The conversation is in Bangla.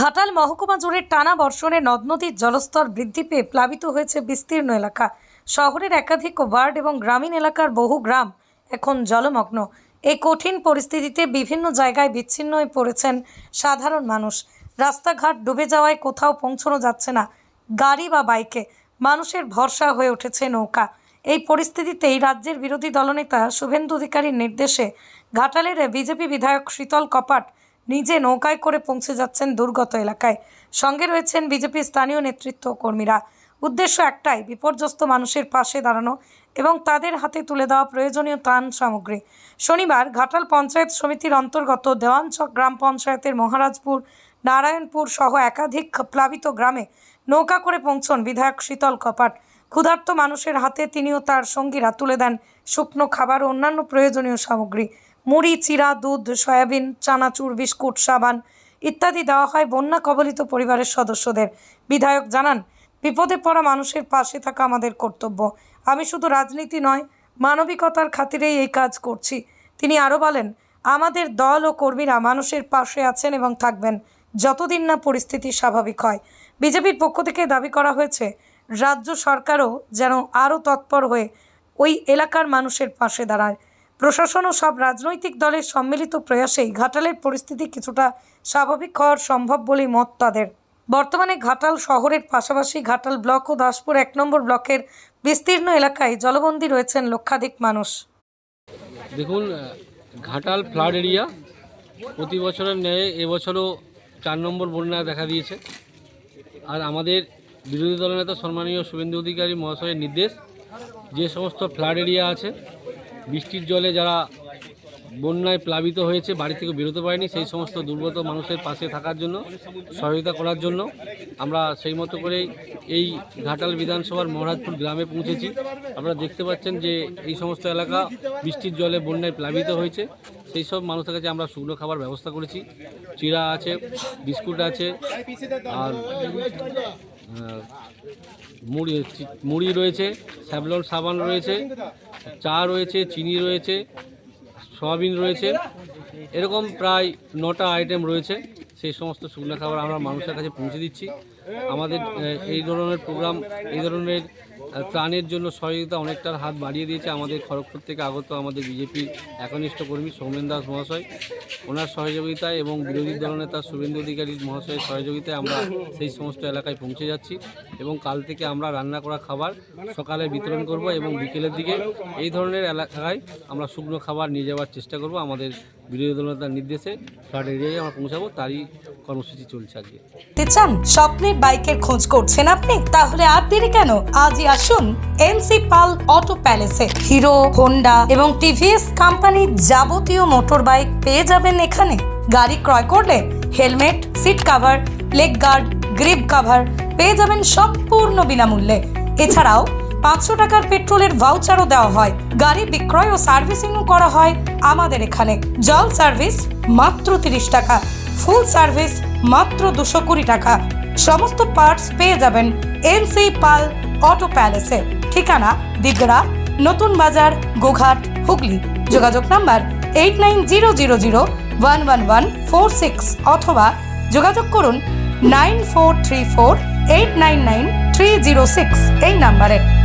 ঘাটাল মহকুমা জুড়ে টানা বর্ষণে নদ নদীর জলস্তর বৃদ্ধি পেয়ে প্লাবিত হয়েছে বিস্তীর্ণ এলাকা। শহরের একাধিক ওয়ার্ড এবং গ্রামীণ এলাকার বহু গ্রাম এখন জলমগ্ন। এই কঠিন পরিস্থিতিতে বিভিন্ন জায়গায় বিচ্ছিন্ন হয়ে পড়েছেন সাধারণ মানুষ। রাস্তাঘাট ডুবে যাওয়ায় কোথাও পৌঁছানো যাচ্ছে না। গাড়ি বা বাইকে মানুষের ভরসা হয়ে উঠেছে নৌকা। এই পরিস্থিতিতেই রাজ্যের বিরোধী দলনেতা শুভেন্দু অধিকারীর নির্দেশে ঘাটালের বিজেপি বিধায়ক শীতল কপাট নিজে নৌকায় করে পৌঁছে যাচ্ছেন দুর্গত এলাকায়। সঙ্গে রয়েছেন বিজেপি স্থানীয় নেতৃত্ব কর্মীরা উদ্দেশ্য একটাই, বিপর্যস্ত মানুষের পাশে দাঁড়ানো এবং তাদের হাতে তুলে দেওয়া প্রয়োজনীয় ত্রাণ সামগ্রী। শনিবার ঘাটাল পঞ্চায়েত সমিতির অন্তর্গত দেওয়ানচক গ্রাম পঞ্চায়েতের মহারাজপুর, নারায়ণপুর সহ একাধিক প্লাবিত গ্রামে নৌকা করে পৌঁছন বিধায়ক শীতল কপাট। ক্ষুধার্ত মানুষের হাতে তিনিও তার সঙ্গীরা তুলে দেন শুকনো খাবার ও অন্যান্য প্রয়োজনীয় সামগ্রী। মুড়ি, চিরা, দুধ, সয়াবিন, চানাচুর, বিস্কুট, সাবান ইত্যাদি দেওয়া হয় বন্যা কবলিত পরিবারের সদস্যদের। বিধায়ক জানান, বিপদে পড়া মানুষের পাশে থাকা আমাদের কর্তব্য। আমি শুধু রাজনীতি নয়, মানবিকতার খাতিরেই এই কাজ করছি। তিনি আরও বলেন, আমাদের দল ও কর্মীরা মানুষের পাশে আছেন এবং থাকবেন। যতদিন না পরিস্থিতি স্বাভাবিক হয়। বিজেপির পক্ষ থেকে দাবি করা হয়েছে, রাজ্য সরকারও যেন আরও তৎপর হয়ে ওই এলাকার মানুষের পাশে দাঁড়ায়। প্রশাসন ও সব রাজনৈতিক দলের সম্মিলিত প্রয়াসেই ঘাটালের পরিস্থিতি কিছুটা স্বাভাবিক হওয়ার সম্ভব বলেই মত তাদের। বর্তমানে ঘাটাল শহরের পাশাপাশি ঘাটাল ব্লক ও দাসপুর এক নম্বর ব্লকের বিস্তীর্ণ এলাকায় জলবন্দী রয়েছেন লক্ষাধিক মানুষ। দেখুন ঘাটাল ফ্লাড এরিয়া প্রতি বছরের ন্যায় এবছরও চার নম্বর বন্যা দেখা দিয়েছে। আর আমাদের বিরোধী দলনেতা সম্মানীয় শুভেন্দু অধিকারী মহাশয়ের নির্দেশ, যে সমস্ত ফ্লাড এরিয়া আছে বৃষ্টির জলে যারা বন্যায় প্লাবিত হয়েছে, বাড়ি থেকে বেরোতে পারেনি, সেই সমস্ত দুর্গত মানুষের পাশে থাকার জন্য, সহায়তা করার জন্য আমরা সেই মতো করেই এই ঘাটাল বিধানসভার মহারাজপুর গ্রামে পৌঁছেছি। আপনারা দেখতে পাচ্ছেন যে এই সমস্ত এলাকা বৃষ্টির জলে, বন্যায় প্লাবিত হয়েছে। সেই সব মানুষের কাছে আমরা শুকনো খাবার ব্যবস্থা করেছি। চিড়া আছে, বিস্কুট আছে, আর মুড়ি মুড়ি রয়েছে স্যাভলন সাবান রয়েছে, চা রয়েছে, চিনি রয়েছে, সয়াবিন রয়েছে, এরকম প্রায় নটা আইটেম রয়েছে। সেই সমস্ত শুকনো খাবার আমরা মানুষের কাছে পৌঁছে দিচ্ছি। আমাদের এই ধরনের প্রোগ্রাম এই ধরনের ত্রাণের জন্য সহযোগিতা অনেকটার হাত বাড়িয়ে দিয়েছে আমাদের খড়গপুর থেকে আগত আমাদের বিজেপির একনিষ্ঠ কর্মী সৌমেন দাস মহাশয়। ওনার সহযোগিতায় এবং বিরোধী দলনেতা শুভেন্দু অধিকারী মহাশয়ের সহযোগিতায় আমরা সেই সমস্ত এলাকায় পৌঁছে যাচ্ছি এবং কাল থেকে আমরা রান্না করা খাবার সকালে বিতরণ করব এবং বিকেলের দিকে এই ধরনের এলাকায় আমরা শুকনো খাবার নিয়ে যাওয়ার চেষ্টা করব। আমাদের বিরোধী দলনেতার নির্দেশে ফ্লাড এরিয়ায় আমরা পৌঁছাবো, তারই কর্মসূচি চলছে আজকে। চান, স্বপ্নের বাইকের খোঁজ করছেন আপনি? তাহলে আর দেরি কেন? আজই আসুন এনসি পাল অটো প্যালেসে। হিরো, হোন্ডা এবং টিভিএস কোম্পানির যাবতীয় মোটর বাইক পেয়ে যাবেন এখানে। গাড়ি ক্রয় করলে helmet, seat cover, leg guard, grip cover পেয়ে যাবেন সম্পূর্ণ বিনামূল্যে। এছাড়াও পাঁচশো টাকার পেট্রোলের ভাউচারও দেওয়া হয়। গাড়ি বিক্রয় ও সার্ভিসিংও করা হয় আমাদের এখানে। জল সার্ভিস মাত্র তিরিশ টাকা, ফুল সার্ভিস মাত্র দুশো কুড়ি টাকা। সমস্ত পার্টস পেয়ে যাবেন এনসি পাল অটো প্যালেসে ঠিকানা দিগড়া, নতুন বাজার, গোঘাট, হুগলি। যোগাযোগ number eight nine zero zero zero one one one four six অথবা যোগাযোগ করুন nine four three four eight nine nine three zero six এই নাম্বারে।